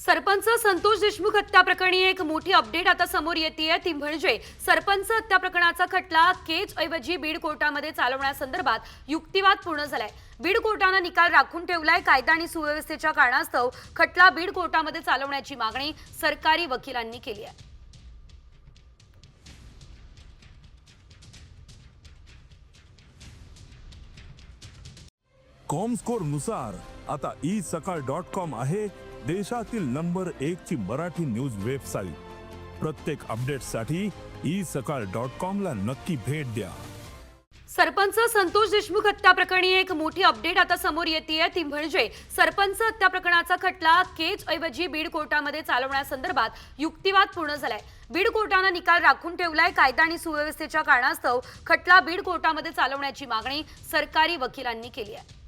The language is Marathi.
सरपंच संतोष देशमुख हत्या प्रकरणी एक मोठी अपडेट आता समोर येते ती म्हणजे सरपंच हत्या प्रकरणाचा खटला केज ऐवजी बीड कोर्टामध्ये चालवण्यासंदर्भात युक्तिवाद पूर्ण झालाय. बीड कोर्टानं निकाल राखून ठेवलाय. कायदा आणि सुव्यवस्थेच्या कारणास्तव खटला बीड कोर्टामध्ये चालवण्याची मागणी सरकारी वकिलांनी केली आहे. कॉमस्कोरनुसार आता ई सकाळ डॉट कॉम आहे देशातील नंबर एक ची मराठी न्यूज वेबसाईट. प्रत्येक अपडेटसाठी ई सकाळ डॉट कॉम ला नक्की भेट द्या. सरपंच संतोष देशमुख हत्या प्रकरणी एक मोठी अपडेट आता समोर येते ती म्हणजे सरपंच हत्या प्रकरणाचा खटला केज ऐवजी बीड कोर्टामध्ये चालवण्यासंदर्भात युक्तिवाद पूर्ण झालाय. बीड कोर्टानं निकाल राखून ठेवलाय. कायदा आणि सुव्यवस्थेच्या कारणास्तव खटला बीड कोर्टामध्ये चालवण्याची मागणी सरकारी वकिलांनी केली आहे.